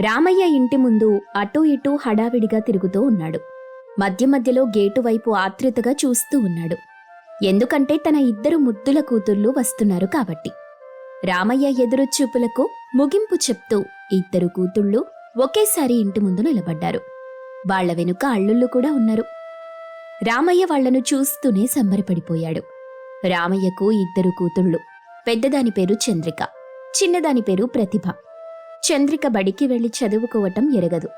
రామయ్య ఇంటి ముందు అటూ ఇటూ హడావిడిగా తిరుగుతూ ఉన్నాడు. మధ్య మధ్యలో గేటు వైపు ఆత్రుతగా చూస్తూ ఉన్నాడు. ఎందుకంటే తన ఇద్దరు ముద్దుల కూతుర్లు వస్తున్నారు కాబట్టి. రామయ్య ఎదురు చూపులకు ముగింపు చెప్తూ ఇద్దరు కూతుళ్ళు ఒకేసారి ఇంటి ముందు నిలబడ్డారు. వాళ్ళ వెనుక అల్లుళ్ళు కూడా ఉన్నారు. రామయ్య వాళ్ళను చూస్తూనే సంబరపడిపోయాడు. రామయ్యకు ఇద్దరు కూతుళ్ళు. పెద్దదాని పేరు చంద్రిక. చిన్నదాని పేరు ప్రతిభ. చంద్రిక బడికి వెళ్ళి చదువుకోవటం ఎరగదు.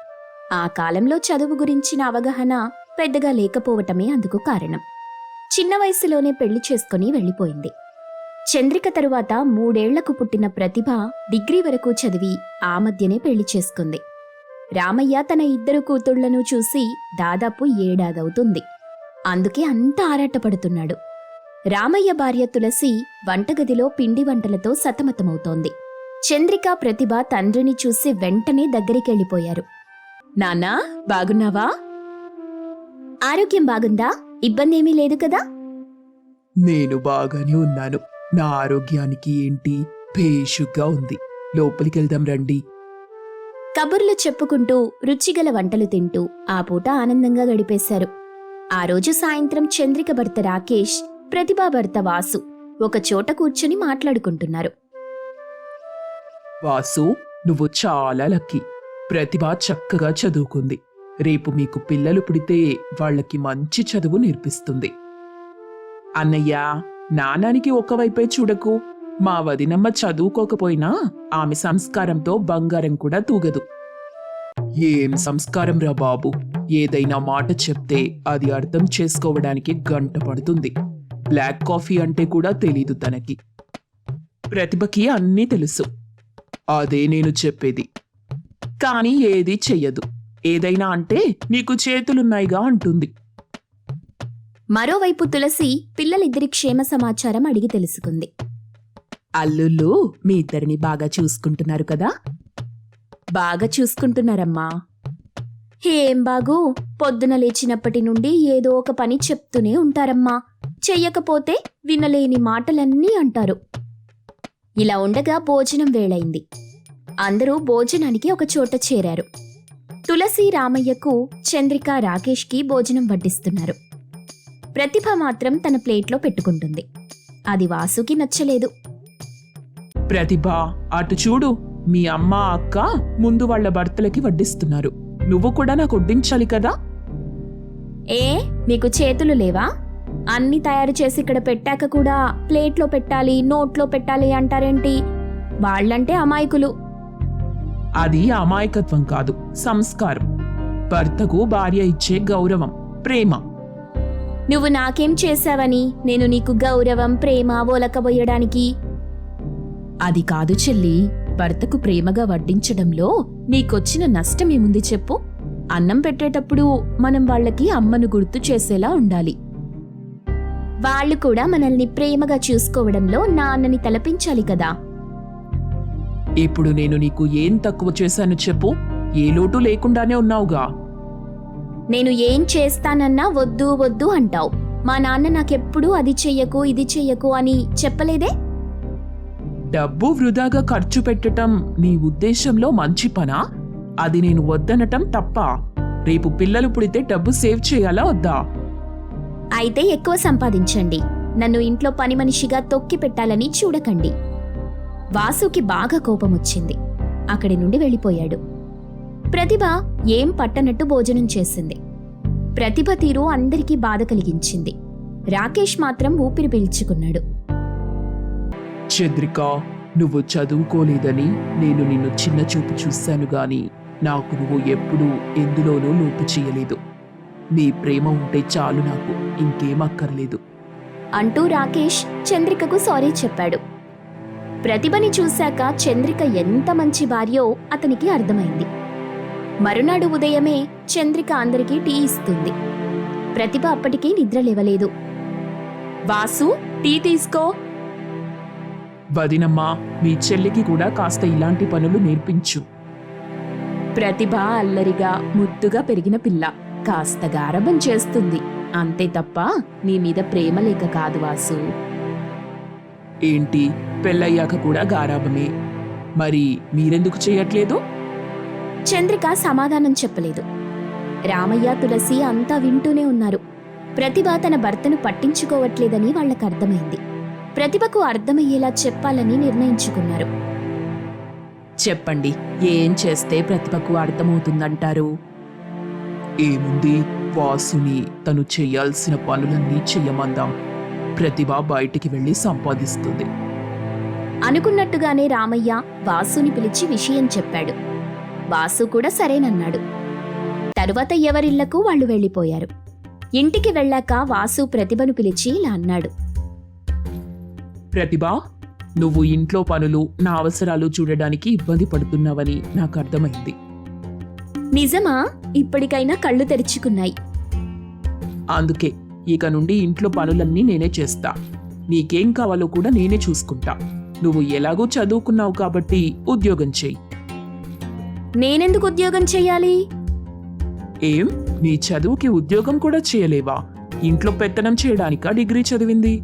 ఆ కాలంలో చదువు గురించిన అవగాహన పెద్దగా లేకపోవటమే అందుకు కారణం. చిన్న వయసులోనే పెళ్ళి చేసుకుని వెళ్ళిపోయింది. చంద్రిక తరువాత మూడేళ్ళకు పుట్టిన ప్రతిభ డిగ్రీ వరకు చదివి ఆ మధ్యనే పెళ్ళి చేసుకుంది. రామయ్య తన ఇద్దరు కూతుళ్ళను చూసి దాదాపు ఏడాదవుతుంది. అందుకే అంత ఆరాటపడుతున్నాడు. రామయ్య భార్య తులసి వంటగదిలో పిండి వంటలతో సతమతమవుతోంది. చంద్రిక ప్రతిభ తండ్రిని చూసి వెంటనే దగ్గరికెళ్ళిపోయారు. నాన్నా బాగున్నావా? ఆరోగ్యం బాగుందా? ఇబ్బంది ఏమీ లేదు కదా? నేను బాగానే ఉన్నాను. నా ఆరోగ్యానికి ఏంటి? భేషుగ్గా ఉంది. లోపలికి వెళ్దాం రండి. కబుర్లు చెప్పుకుంటూ రుచిగల వంటలు తింటూ ఆ పూట ఆనందంగా గడిపేశారు. ఆ రోజు సాయంత్రం చంద్రిక భర్త రాకేష్ ప్రతిభా భర్త వాసు ఒక చోట కూర్చుని మాట్లాడుకుంటున్నారు. వాసు నువ్వు చాలా లక్కీ. ప్రతిభ చక్కగా చదువుకుంది. రేపు మీకు పిల్లలు పుడితే వాళ్ళకి మంచి చదువు నేర్పిస్తుంది. అన్నయ్య నానానికి ఒకవైపే చూడకు. మా వదినమ్మ చదువుకోకపోయినా ఆమె సంస్కారంతో బంగారం కూడా తూగదు. ఏం సంస్కారం రా బాబు? ఏదైనా మాట చెప్తే అది అర్థం చేసుకోవడానికి గంట పడుతుంది. బ్లాక్ కాఫీ అంటే కూడా తెలీదు తనకి. ప్రతిభకి అన్నీ తెలుసు. అదే నేను చెప్పేది. కానీ ఏది చెయ్యదు. ఏదైనా అంటే నీకు చేతులున్నాయిగా అంటుంది. మరోవైపు తులసి పిల్లలిద్దరి క్షేమ సమాచారం అడిగి తెలుసుకుంది. అల్లుళ్ళు మీ ఇద్దరిని బాగా చూసుకుంటున్నారు కదా? బాగా చూసుకుంటున్నారమ్మా. ఏం బాగు? పొద్దున లేచినప్పటి నుండి ఏదో ఒక పని చెప్తూనే ఉంటారమ్మా. చెయ్యకపోతే వినలేని మాటలన్నీ అంటారు. ఇలా ఉండగా భోజనం వేళైంది. అందరూ భోజనానికి ఒక చోట చేరారు. తులసి రామయ్యకు చంద్రిక రాకేష్కి భోజనం వడ్డిస్తున్నారు. ప్రతిభ మాత్రం తన ప్లేట్లో పెట్టుకుంటుంది. అది వాసుకి నచ్చలేదు. ప్రతిభ అటు చూడు మీ అమ్మ అక్క ముందు వాళ్ళ భర్తలకి వడ్డిస్తున్నారు. నువ్వు కూడా నాకు వడ్డించాలి కదా? ఏ మీకు చేతులు లేవా? అన్ని తయారు చేసి ఇక్కడ పెట్టాక కూడా ప్లేట్లో పెట్టాలి నోట్లో పెట్టాలి అంటారేంటి? వాళ్ళంటే అమాయకులు. అది అమాయకత్వం కాదు సంస్కారం. భర్తకు భార్య ఇచ్చే గౌరవం ప్రేమ. నువ్వు నాకేం చేశావని? నేను నీకు గౌరవం ప్రేమ ఒలకబోయడానికి అది కాదు చెల్లి భర్తకు ప్రేమగా వడ్డించడంలో నీకొచ్చిన నష్టమేముంది చెప్పు? అన్నం పెట్టేటప్పుడు మనం వాళ్ళకి అమ్మను గుర్తు చేసేలా ఉండాలి. వాళ్ళు కూడా మనల్ని ప్రేమగా చూసుకోవడంలో నాన్నని తలపించాలి కదా. ఇప్పుడు నేను నీకు ఏం తక్కువ చేశాను చెప్పు. ఏ లోటు లేకుండానే ఉన్నావుగా. నేను ఏం చేస్తానన్నా వద్దు వద్దు అంటావు. మా నాన్న నాకెప్పుడు అది చెయ్యకు ఇది చెయ్యకు అని చెప్పలేదే? డబ్బు వృధాగా ఖర్చు పెట్టటం నీ ఉద్దేశంలో మంచి పనా? అది నేను వద్దనటం తప్ప. రేపు పిల్లలు పుడితే డబ్బు సేవ్ చేయాలా వద్దా? అయితే ఎక్కువ సంపాదించండి. నన్ను ఇంట్లో పని మనిషిగా తొక్కి పెట్టాలని చూడకండి. వాసుకి బాగా కోపం వచ్చింది అక్కడి నుండి వెళ్ళిపోయాడు. ప్రతిభ ఏం పట్టనట్టు భోజనం చేసింది. ప్రతిభ తీరు అందరికీ బాధ కలిగించింది. రాకేష్ మాత్రం ఊపిరి పీల్చుకున్నాడు. చంద్రిక నువ్వు చదువుకోలేదని నేను నిన్ను చిన్న చూపు చూశాను గాని నాకు నువ్వు ఎప్పుడూ ఎందులోనూ లోపు చేయలేదు. నీ ప్రేమ ఉంటే చాలు నాకు ఇంకేం అక్కర్లేదు. అంటూ రాకేష్ చంద్రికకు సారీ చెప్పాడు. ప్రతిభని చూశాక చంద్రిక ఎంత మంచి భార్యో అతనికి అర్థమైంది. మరునాడు ఉదయమే చంద్రిక అందరికీ టీ ఇస్తుంది. ప్రతిభ అప్పటికీ నిద్ర లేవలేదు. వాసు టీ తీసుకో. వదినమ్మా మీ చెల్లికి కూడా కాస్త ఇలాంటి పనులు నేర్పించు. ప్రతిభ అల్లరిగా ముద్దుగా పెరిగిన పిల్ల. కాస్త గారభం చేస్తుంది. అంతే తప్ప నీ మీద ప్రేమ లేక కాదు వాసు. ఏంటి? పెళ్ళయ్యాక కూడా గారాబమే మరి మీరెందుకు చేయట్లేదు? చంద్రిక సమాధానం చెప్పలేదు. రామయ్య తులసి అంతా వింటూనే ఉన్నారు. ప్రతిభ తన భర్తను పట్టించుకోవట్లేదని వాళ్ళకు అర్థమైంది. ప్రతిభకు అర్థమయ్యేలా చెప్పాలని నిర్ణయించుకున్నారు. చెప్పండి ఏం చేస్తే ప్రతిభకు అర్థమవుతుందంటారు? ఏముంది? వాసుని తను చేయాల్సిన పనులన్నీ చెయ్యమందాం ప్రతిభ బయటికి వెళ్ళి సంపాదిస్తుంది. అనుకున్నట్టుగానే రామయ్య వాసుని పిలిచి విషయం చెప్పాడు. వాసు కూడా సరేనన్నాడు. తరువాత ఎవరిళ్ళకు వాళ్ళు వెళ్ళిపోయారు. ఇంటికి వెళ్ళాక వాసు ప్రతిభను పిలిచి ఇలా అన్నాడు. ప్రతిభ నువ్వు ఇంట్లో పనులు నా అవసరాలు చూడడానికి ఇబ్బంది పడుతున్నావని నాకు అర్థమైంది. నిజమా? ఇప్పటికైనా కళ్ళు తెరుచుకున్నాయి. అందుకే ఇక నుండి ఇంట్లో పనులన్నీ నేనే చేస్తా. నీకేం కావాలో కూడా నేనే చూసుకుంటా. నువ్వు ఎలాగో చదువుకున్నావు కాబట్టి ఉద్యోగం చెయ్యి నేనెందుకు ఉద్యోగం చెయ్యాలి ఏం? నీ చదువుకి ఉద్యోగం కూడా చేయలేవా? ఇంట్లో పెత్తనం చేయడానికా డిగ్రీ చదివింది?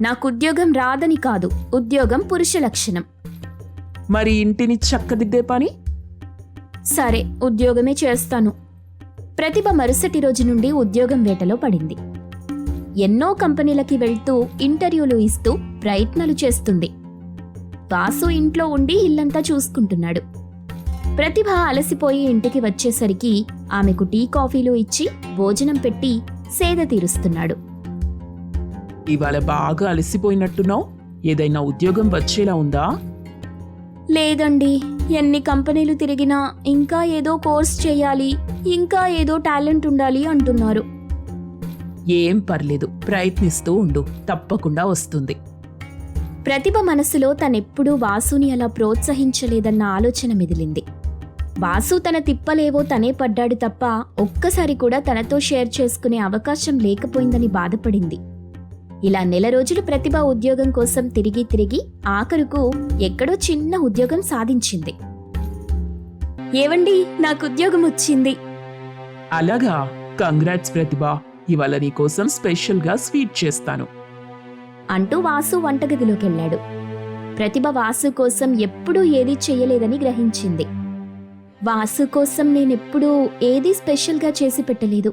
నాకు ఉద్యోగం రాదని కాదు. ఉద్యోగం పురుష లక్షణం. మరి ఇంటిని చక్కదిద్దే పని? సరే ఉద్యోగమే చేస్తాను. ప్రతిభ మరుసటి రోజు నుండి ఉద్యోగం వేటలో పడింది. ఎన్నో కంపెనీలకి వెళ్తూ ఇంటర్వ్యూలు ఇస్తూ ప్రయత్నాలు చేస్తుంది. వాసు ఇంట్లో ఉండి ఇల్లంతా చూసుకుంటున్నాడు. ప్రతిభ అలసిపోయి ఇంటికి వచ్చేసరికి ఆమెకు టీ కాఫీలు ఇచ్చి భోజనం పెట్టి సేద తీరుస్తున్నాడు. ఇవాళ బాగా అలసిపోయినట్టున్నావు? ఏదైనా ఉద్యోగం వచ్చేలా ఉందా? లేదండి. ఎన్ని కంపెనీలు తిరిగినా ఇంకా ఏదో కోర్స్ చేయాలి ఇంకా ఏదో టాలెంట్ ఉండాలి అంటున్నారు. ఏం పర్లేదు ప్రయత్నిస్తూ ఉండు తప్పకుండా వస్తుంది. ప్రతిభ మనసులో తనెప్పుడూ వాసుని అలా ప్రోత్సహించలేదన్న ఆలోచన మెదిలింది. వాసు తన తిప్పలేవో తనే పడ్డాడు తప్ప ఒక్కసారి కూడా తనతో షేర్ చేసుకునే అవకాశం లేకపోయిందని బాధపడింది. ఇలా నెల రోజులు ప్రతిభ ఉద్యోగం కోసం తిరిగి తిరిగి ఆఖరుకు ఎక్కడో చిన్న ఉద్యోగం సాధించింది. ఏవండి నాకు ఉద్యోగం వచ్చింది. అలాగా. కంగ్రాట్స్ ప్రతిభ. ఇవాళ నీ కోసం స్పెషల్గా స్వీట్ చేస్తాను. అంటూ వాసు వంటగదిలోకెళ్ళాడు. ప్రతిభ వాసు కోసం ఎప్పుడూ ఏదీ చెయ్యలేదని గ్రహించింది. వాసు కోసం నేనెప్పుడూ ఏదీ స్పెషల్గా చేసి పెట్టలేదు.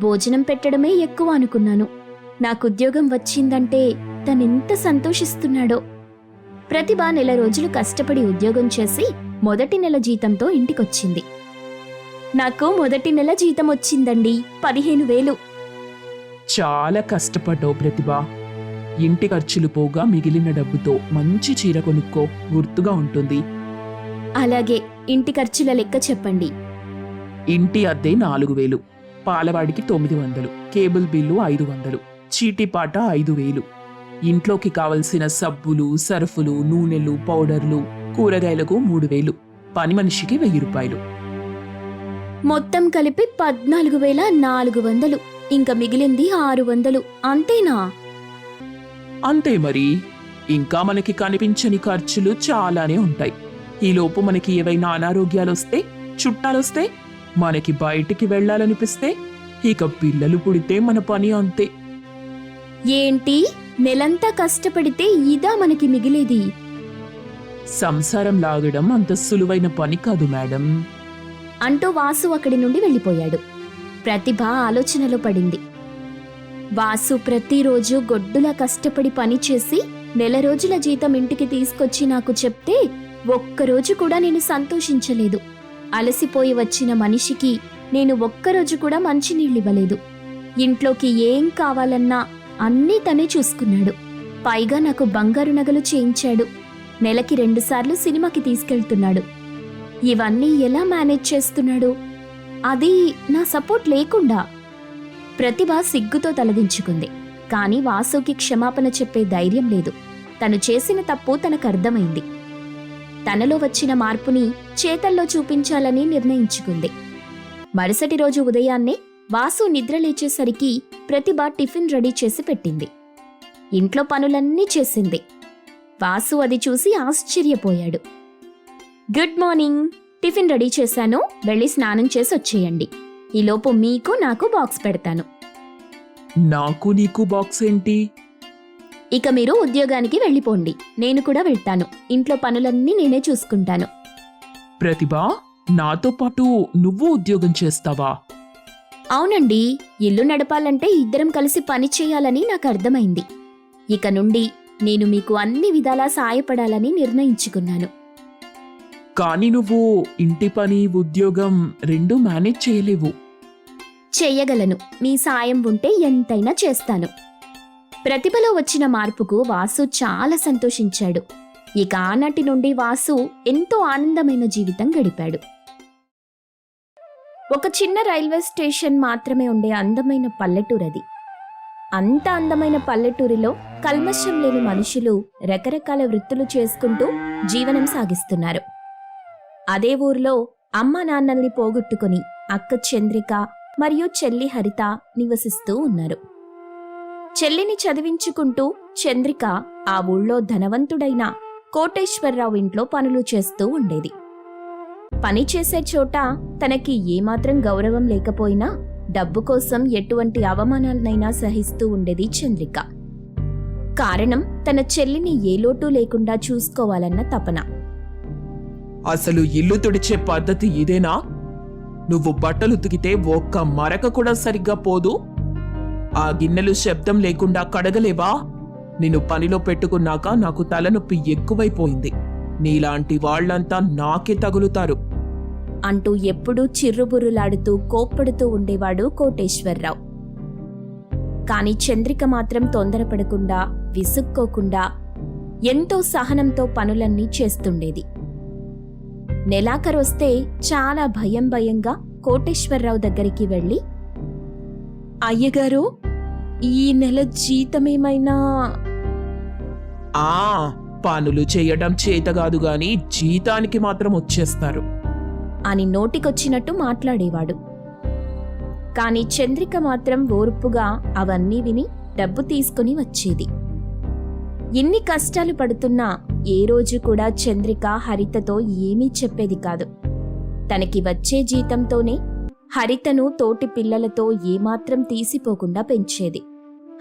భోజనం పెట్టడమే ఎక్కువ అనుకున్నాను. నాకు ఉద్యోగం వచ్చిందంటే తనెంత సంతోషిస్తున్నాడో. ప్రతిభ నెల రోజులు కష్టపడి ఉద్యోగం చేసి మొదటి నెల జీతంతో ఇంటికొచ్చింది. నాకు మొదటి నెల జీతం వచ్చిందండి పదిహేను వేలు. చాలా కష్టపడ్డావు ప్రతిభ. ఇంటి ఖర్చులు పోగా మిగిలిన డబ్బుతో మంచి చీర కొనుక్కో గుర్తుగా ఉంటుంది. అలాగే ఇంటి ఖర్చుల లెక్క చెప్పండి. ఇంటి అద్దె నాలుగు వేలు పాలవాడికి తొమ్మిది వందలు కేబుల్ బిల్లు ఐదు వందలు. చీటిపాట ఐదు వేలు. ఇంట్లోకి కావలసిన సబ్బులు సర్ఫులు నూనెలు పౌడర్లు కూరగాయలకు మూడు వేలు. పని మనిషికి వెయ్యి రూపాయలు. మొత్తం కలిపి పద్నాలుగు వేల నాలుగు వందలు. ఇంకా మిగిలింది ఆరు వందలు. అంతేనా? అంతే మరి. ఇంకా మనకి కనిపించని ఖర్చులు చాలానే ఉంటాయి. ఈలోపు మనకి ఏవైనా అనారోగ్యాలొస్తే చుట్టాలొస్తే మనకి బయటికి వెళ్ళాలనిపిస్తే ఇక పిల్లలు పుడితే మన పని అంతే. ఏంటి? నెలంతా కష్టపడితే ఇదా మనకి మిగిలేది. సంసారం లాగడం అంత సులువైన పని కాదు మేడం. అంటూ వాసు అక్కడి నుండి వెళ్ళిపోయాడు. ప్రతిభ ఆలోచనలో పడింది. వాసు ప్రతిరోజు గొడ్డులా కష్టపడి పని చేసి నెల రోజుల జీతం ఇంటికి తీసుకొచ్చి నాకు చెప్తే ఒక్కరోజు కూడా నేను సంతోషించలేదు. అలసిపోయి వచ్చిన మనిషికి నేను ఒక్కరోజు కూడా మంచినీళ్ళివ్వలేదు ఇంట్లోకి ఏం కావాలన్నా అన్నీ తనే చూసుకున్నాడు. పైగా నాకు బంగారు నగలు చేయించాడు. నెలకి రెండుసార్లు సినిమాకి తీసుకెళ్తున్నాడు. ఇవన్నీ ఎలా మేనేజ్ చేస్తున్నాడు? అది నా సపోర్ట్ లేకుండా. ప్రతిభ సిగ్గుతో తలదించుకుంది. కానీ వాసుకి క్షమాపణ చెప్పే ధైర్యం లేదు. తను చేసిన తప్పు తనకు అర్థమైంది. తనలో వచ్చిన మార్పుని చేతల్లో చూపించాలని నిర్ణయించుకుంది. మరుసటి రోజు ఉదయాన్నే వాసు నిద్ర లేచేసరికి ప్రతిభ టిఫిన్ రెడీ చేసి పెట్టింది. ఇంట్లో పనులన్నీ చేసింది. వాసు అది చూసి ఆశ్చర్యపోయాడు. Good morning. టిఫిన్ రెడీ చేశాను. వెళ్ళి స్నానం చేసి వచ్చేయండి. ఈలోపు మీకు నాకు బాక్స్ పెడతాను. నాకు నీకు బాక్స్ ఏంటి? ఇక మీరు ఉద్యోగానికి వెళ్ళిపోండి. నేను కూడా వెళ్తాను. ఇంట్లో పనులన్నీ నేనే చూసుకుంటాను. ప్రతిభ నాతో పాటు నువ్వు ఉద్యోగం చేస్తావా? అవునండి ఇల్లు నడపాలంటే ఇద్దరం కలిసి పని చేయాలని నాకు అర్థమైంది. ఇక నుండి నేను మీకు అన్ని విధాలా సాయపడాలని నిర్ణయించుకున్నాను. కానీ నువ్వు ఇంటి పని ఉద్యోగం రెండూ మేనేజ్ చేయలేవు. చెయ్యగలను మీ సాయం ఉంటే ఎంతైనా చేస్తాను. ప్రతిభలో వచ్చిన మార్పుకు వాసు చాలా సంతోషించాడు. ఇక ఆనాటి నుండి వాసు ఎంతో ఆనందమైన జీవితం గడిపాడు. ఒక చిన్న రైల్వే స్టేషన్ మాత్రమే ఉండే అందమైన పల్లెటూరది. అంత అందమైన పల్లెటూరిలో కల్మషం లేని మనుషులు రకరకాల వృత్తులు చేసుకుంటూ జీవనం సాగిస్తున్నారు. అదే ఊర్లో అమ్మ నాన్నల్ని పోగొట్టుకుని అక్క చంద్రిక మరియు చెల్లి హరిత నివసిస్తూ ఉన్నారు. చెల్లిని చదివించుకుంటూ చంద్రిక ఆ ఊళ్ళో ధనవంతుడైన కోటేశ్వరరావు ఇంట్లో పనులు చేస్తూ ఉండేది. పని చేసే చోట తనకి ఏమాత్రం గౌరవం లేకపోయినా డబ్బు కోసం ఎటువంటి అవమానాలనైనా సహిస్తూ ఉండేది చంద్రిక. కారణం తన చెల్లిని ఏ లోటు లేకుండా చూసుకోవాలన్న తపన. అసలు ఇల్లు తుడిచే పద్ధతి ఇదేనా? నువ్వు బట్టలు ఉతికితే ఒక్క మరక కూడా సరిగ్గా పోదు? ఆ గిన్నెలు శబ్దం లేకుండా కడగలేవా? నిన్ను పనిలో పెట్టుకున్నాక నాకు తలనొప్పి ఎక్కువైపోయింది. నీలాంటి వాళ్ళంతా నాకే తగులుతారు. అంటూ ఎప్పుడూ చిర్రుబుర్రులాడుతూ కోప్పడుతూ ఉండేవాడు కోటేశ్వరరావు. కాని చంద్రిక మాత్రం తొందరపడకుండా విసుక్కోకుండా ఎంతో సహనంతో పనులన్నీ చేస్తుండేది. నెలాఖరొస్తే చాలా భయం భయంగా కోటేశ్వరరావు దగ్గరికి వెళ్ళి అయ్యగారు ఈ నెల జీతమేమైనా? ఆ పనులు చేయడం చేతగాదు గాని జీతానికి మాత్రం వచ్చేస్తారు. అని నోటికొచ్చినట్టు మాట్లాడేవాడు. కాని చంద్రిక మాత్రం ఓర్పుగా అవన్నీ విని డబ్బు తీసుకుని వచ్చేది. ఎన్ని కష్టాలు పడుతున్నా ఏ రోజు కూడా చంద్రిక హరితతో ఏమీ చెప్పేది కాదు. తనకి వచ్చే జీతంతోనే హరితను తోటి పిల్లలతో ఏమాత్రం తీసిపోకుండా పెంచేది.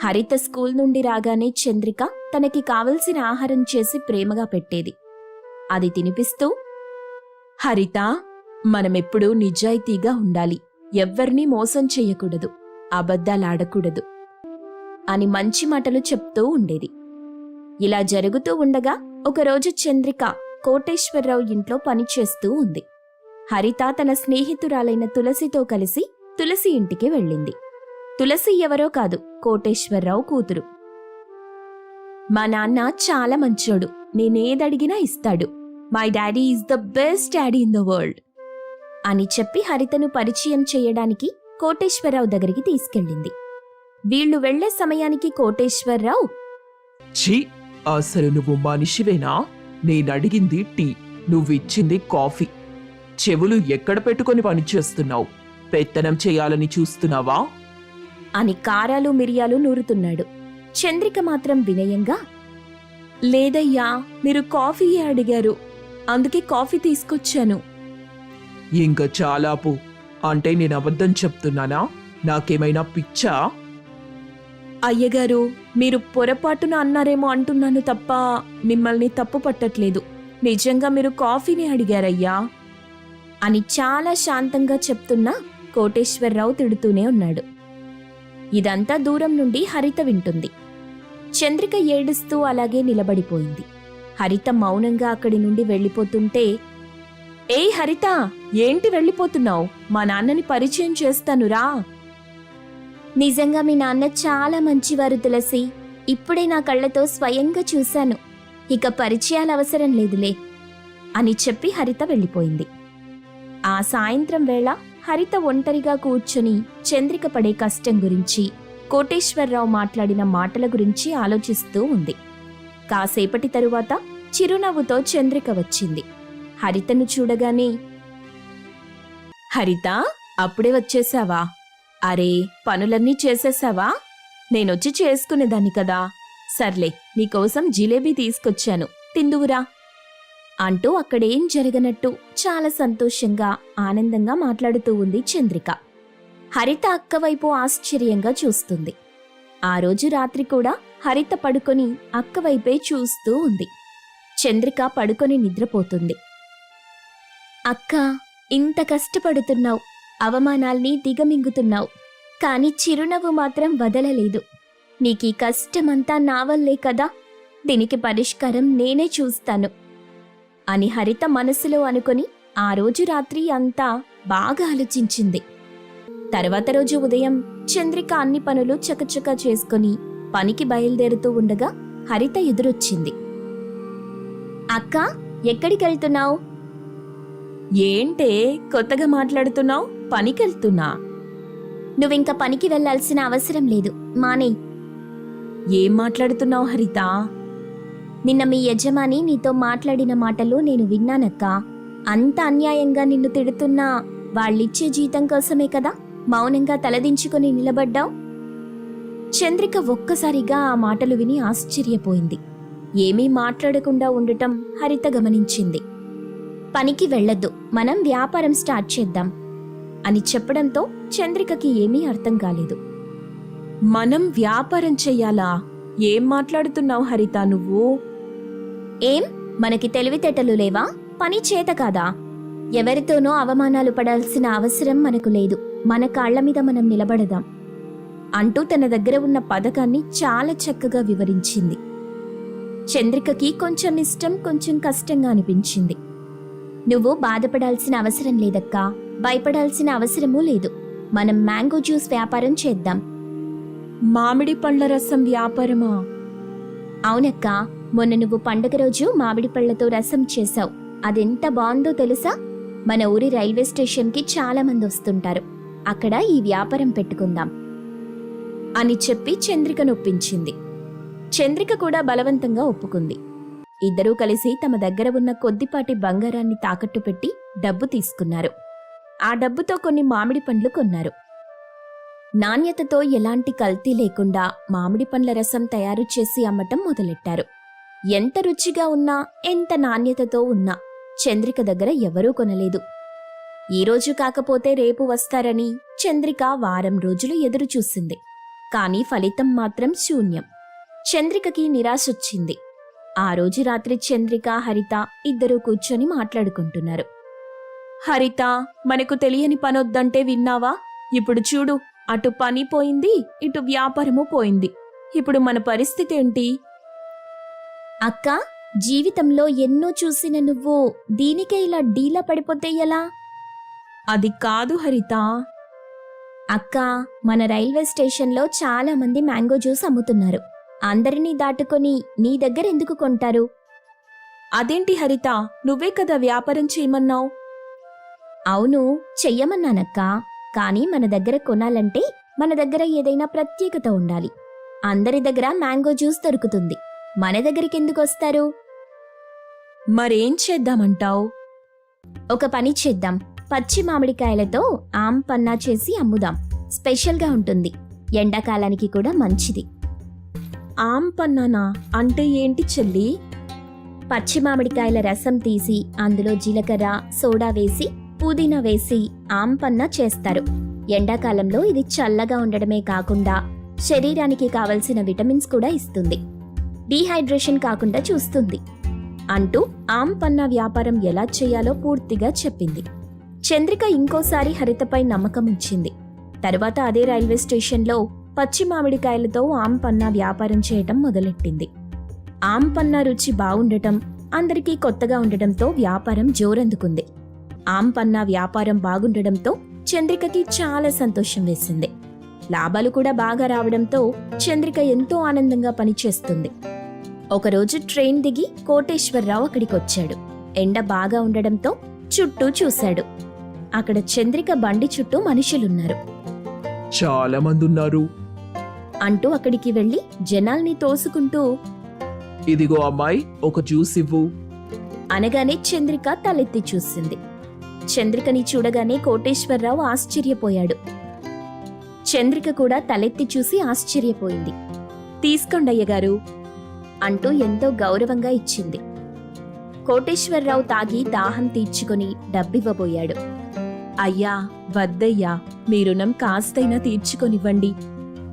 హరిత స్కూల్ నుండి రాగానే చంద్రిక తనకి కావలసిన ఆహారం చేసి ప్రేమగా పెట్టేది. అది తినిపిస్తూ హరిత మనమెప్పుడూ నిజాయితీగా ఉండాలి. ఎవ్వరినీ మోసం చెయ్యకూడదు. అబద్ధాలాడకూడదు. అని మంచి మాటలు చెప్తూ ఉండేది. ఇలా జరుగుతూ ఉండగా ఒకరోజు చంద్రిక కోటేశ్వరరావు ఇంట్లో పనిచేస్తూ ఉంది. హరిత తన స్నేహితురాలైన తులసితో కలిసి తులసి ఇంటికి వెళ్ళింది. తులసి ఎవరో కాదు కోటేశ్వరరావు కూతురు. మా నాన్న చాలా మంచోడు నేనేదడిగినా ఇస్తాడు. My daddy is the best daddy in the world అని చెప్పి హరితను పరిచయం చేయడానికి కోటేశ్వరరావు దగ్గరికి తీసుకెళ్ళింది. వీళ్ళు వెళ్ళే సమయానికి కోటేశ్వరరావు ఛీ అసలు నువ్వు మనిషివేనా? నేనడిగింది టీ నువ్విచ్చింది కాఫీ. చెవులు ఎక్కడ పెట్టుకొని పనిచేస్తున్నావు? పెత్తనం చేయాలని చూస్తున్నావా? అని కారాలు మిరియాలు నూరుతున్నాడు. చంద్రిక మాత్రం వినయంగా లేదయ్యా మీరు కాఫీయే అడిగారు. అందుకే కాఫీ తీసుకొచ్చాను. ఇంకా చాలాపు అంటే నేను అబద్ధం చెప్తున్నానా? నాకేమైనా పిచ్చా? అయ్యగారు మీరు పొరపాటున అన్నారేమో అంటున్నాను తప్ప మిమ్మల్ని తప్పు పట్టట్లేదు. నిజంగా మీరు కాఫీని అడిగారయ్యా? అని చాలా శాంతంగా చెప్తున్నా కోటేశ్వరరావు తిడుతూనే ఉన్నాడు. ఇదంతా దూరం నుండి హరిత వింటుంది. చంద్రిక ఏడుస్తూ అలాగే నిలబడిపోయింది. హరిత మౌనంగా అక్కడి నుండి వెళ్ళిపోతుంటే ఏయ్ హరిత ఏంటి వెళ్ళిపోతున్నావు? మా నాన్నని పరిచయం చేస్తానురా నిజంగా మీ నాన్న చాలా మంచివారు తులసి. ఇప్పుడే నా కళ్ళతో స్వయంగా చూశాను. ఇక పరిచయాల అవసరం లేదులే అని చెప్పి హరిత వెళ్ళిపోయింది. ఆ సాయంత్రం వేళ హరిత ఒంటరిగా కూర్చుని చంద్రిక పడే కష్టం గురించి కోటేశ్వరరావు మాట్లాడిన మాటల గురించి ఆలోచిస్తూ ఉంది. కాసేపటి తరువాత చిరునవ్వుతో చంద్రిక వచ్చింది. హరితను చూడగానే హరిత అప్పుడే వచ్చేసావా? అరే పనులన్నీ చేసేసావా? నేనొచ్చి చేసుకునేదాన్ని కదా. సర్లే నీకోసం జిలేబీ తీసుకొచ్చాను. తిందువురా. అంటూ అక్కడేం జరగనట్టు చాలా సంతోషంగా ఆనందంగా మాట్లాడుతూ ఉంది చంద్రిక. హరిత అక్క వైపు ఆశ్చర్యంగా చూస్తుంది. ఆ రోజు రాత్రి కూడా హరిత పడుకొని అక్క వైపే చూస్తూ ఉంది. చంద్రిక పడుకొని నిద్రపోతుంది. అక్క ఇంత కష్టపడుతున్నావు అవమానాల్ని దిగమింగుతున్నావు కాని చిరునవ్వు మాత్రం వదలలేదు. నీకీ కష్టమంతా నా వల్లే కదా దీనికి పరిష్కారం నేనే చూస్తాను. అని హరిత మనసులో అనుకొని ఆ రోజు రాత్రి అంతా బాగా ఆలోచించింది. తర్వాత రోజు ఉదయం చంద్రిక అన్ని పనులు చకచకా చేసుకుని పనికి బయలుదేరుతూ ఉండగా హరిత ఎదురొచ్చింది. అక్క ఎక్కడికెళ్తున్నావు? ఏంటే కొత్తగా మాట్లాడుతున్నావు పనికెళ్తున్నా. నువ్వింక పనికి వెళ్ళాల్సిన అవసరం లేదు మానే. ఏం మాట్లాడుతున్నావు హరిత? నిన్న మీ యజమాని నీతో మాట్లాడిన మాటలు నేను విన్నానక్క. అంత అన్యాయంగా నిన్ను తిడుతున్నా వాళ్ళిచ్చే జీతం కోసమే కదా మౌనంగా తలదించుకొని నిలబడ్డావు? చంద్రిక ఒక్కసారిగా ఆ మాటలు విని ఆశ్చర్యపోయింది. ఏమీ మాట్లాడకుండా ఉండటం హరిత గమనించింది. పనికి వెళ్ళొద్దు మనం వ్యాపారం స్టార్ట్ చేద్దాం అని చెప్పడంతో చంద్రికకి ఏమీ అర్థం కాలేదు. మనం వ్యాపారం చెయ్యాలా ఏం మాట్లాడుతున్నావు హరిత నువ్వు? ఏం? మనకి తెలివితేటలు లేవా? పని చేత కాదా? ఎవరితోనో అవమానాలు పడాల్సిన అవసరం మనకు లేదు. మన కాళ్ళ మీద మనం నిలబడదాం. అంటూ తన దగ్గర ఉన్న పథకాన్ని చాలా చక్కగా వివరించింది. చంద్రికకి కొంచెం ఇష్టం కొంచెం కష్టంగా అనిపించింది. నువ్వు బాధపడాల్సిన అవసరం లేదక్కా. భయపడాల్సిన అవసరమూ లేదు. మనం మ్యాంగో జ్యూస్ వ్యాపారం చేద్దాం. మామిడి పండ్ల రసం వ్యాపారమా? అవునక్క. మొన్న నువ్వు పండగ రోజు మామిడి పళ్ళతో రసం చేశావు. అదెంత బాగుందో తెలుసా? మన ఊరి రైల్వే స్టేషన్కి చాలా మంది వస్తుంటారు. అక్కడ ఈ వ్యాపారం పెట్టుకుందాం. అని చెప్పి చంద్రిక నొప్పించింది. చంద్రిక కూడా బలవంతంగా ఒప్పుకుంది. ఇద్దరూ కలిసి తమ దగ్గర ఉన్న కొద్దిపాటి బంగారాన్ని తాకట్టు పెట్టి డబ్బు తీసుకున్నారు. ఆ డబ్బుతో కొన్ని మామిడి పండ్లు కొన్నారు. నాణ్యతతో ఎలాంటి కల్తీ లేకుండా మామిడి పండ్ల రసం తయారు చేసి అమ్మటం మొదలెట్టారు. ఎంత రుచిగా ఉన్నా ఎంత నాణ్యతతో ఉన్నా చంద్రిక దగ్గర ఎవరూ కొనలేదు. ఈరోజు కాకపోతే రేపు వస్తారని చంద్రిక వారం రోజులు ఎదురుచూసింది కానీ ఫలితం మాత్రం శూన్యం. చంద్రికకి నిరాశొచ్చింది. ఆ రోజు రాత్రి చంద్రిక హరిత ఇద్దరూ కూర్చొని మాట్లాడుకుంటున్నారు. హరిత మనకు తెలియని పనొద్దంటే విన్నావా? ఇప్పుడు చూడు అటు పని పోయింది ఇటు వ్యాపారము పోయింది. ఇప్పుడు మన పరిస్థితి ఏంటి? అక్క జీవితంలో ఎన్నో చూసిన నువ్వు దీనికే ఇలా డీలా పడిపోతే ఎలా? అది కాదు హరిత. అక్క మన రైల్వే స్టేషన్లో చాలా మంది మ్యాంగో జ్యూస్ అమ్ముతున్నారు. అందరినీ దాటుకొని నీ దగ్గర ఎందుకు కొంటారు? అదేంటి హరిత నువ్వే కదా వ్యాపారం చేయమన్నావు? అవును చెయ్యమన్నానక్క. కానీ మన దగ్గర కొనాలంటే మన దగ్గర ఏదైనా ప్రత్యేకత ఉండాలి. అందరి దగ్గర మ్యాంగో జ్యూస్ దొరుకుతుంది. మన దగ్గరికి ఎందుకు వస్తారు? మరేం చేద్దామంటావు? ఒక పని చేద్దాం. పచ్చి మామిడికాయలతో ఆమ్ పన్నా చేసి అమ్ముదాం. స్పెషల్గా ఉంటుంది. ఎండాకాలానికి కూడా మంచిది. ఆమ్ పన్నానా? అంటే ఏంటి చెల్లి? పచ్చి మామిడికాయల రసం తీసి అందులో జీలకర్ర సోడా వేసి పుదీనా వేసి ఆమ్ పన్నా చేస్తారు. ఎండాకాలంలో ఇది చల్లగా ఉండడమే కాకుండా శరీరానికి కావలసిన విటమిన్స్ కూడా ఇస్తుంది. డీహైడ్రేషన్ కాకుండా చూస్తుంది. అంటూ ఆమ్ పన్నా వ్యాపారం ఎలా చేయాలో పూర్తిగా చెప్పింది. చంద్రిక ఇంకోసారి హరితపై నమ్మకం ఉంచింది. తర్వాత అదే రైల్వే స్టేషన్లో పచ్చి మామిడికాయలతో ఆమ్ పన్నా వ్యాపారం చేయటం మొదలెట్టింది. ఆమ్ పన్నా రుచి బాగుండటం అందరికీ కొత్తగా ఉండటంతో వ్యాపారం జోరందుకుంది. ఆమ్ పన్నా వ్యాపారం బాగుండడంతో చంద్రికకి చాలా సంతోషం వేసింది. లాభాలు కూడా బాగా రావడంతో చంద్రిక ఎంతో ఆనందంగా పనిచేస్తుంది. ఒకరోజు ట్రైన్ దిగి కోటేశ్వరరావు అక్కడికి వచ్చాడు ఎండ బాగా ఉండడంతో చుట్టూ చూశాడు. అక్కడ చంద్రిక బండి చుట్టూ మనుషులున్నారు. చాలా మంది ఉన్నారు అంటూ అక్కడికి వెళ్ళి జనాల్ని తోసుకుంటూ ఇదిగో అమ్మాయి ఒక జ్యూస్ ఇవ్వు. అనగానే చంద్రిక తలెత్తి చూసింది. చంద్రికని చూడగానే కోటేశ్వరరావు ఆశ్చర్యపోయాడు. చంద్రిక కూడా తలెత్తి చూసి ఆశ్చర్యపోయింది. తీసుకోండి అయ్యగారు అంటూ ఎంతో గౌరవంగా ఇచ్చింది. కోటేశ్వరరావు తాగి దాహం తీర్చుకొని డబ్బివ్వబోయాడు. అయ్యా వద్దయ్యా మీ రుణం కాస్తైనా తీర్చుకొనివ్వండి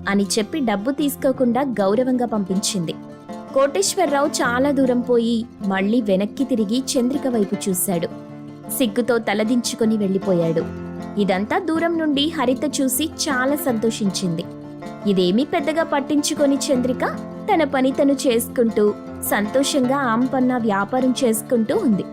అని చెప్పి డబ్బు తీసుకోకుండా గౌరవంగా పంపించింది. కోటేశ్వరరావు చాలా దూరం పోయి మళ్ళీ వెనక్కి తిరిగి చంద్రిక వైపు చూశాడు. సిగ్గుతో తలదించుకొని వెళ్ళిపోయాడు. ఇదంతా దూరం నుండి హరిత చూసి చాలా సంతోషించింది. ఇదేమీ పెద్దగా పట్టించుకొని చంద్రిక? తన పని తను చేసుకుంటూ సంతోషంగా ఆంపన్న వ్యాపారం చేసుకుంటూ ఉంది.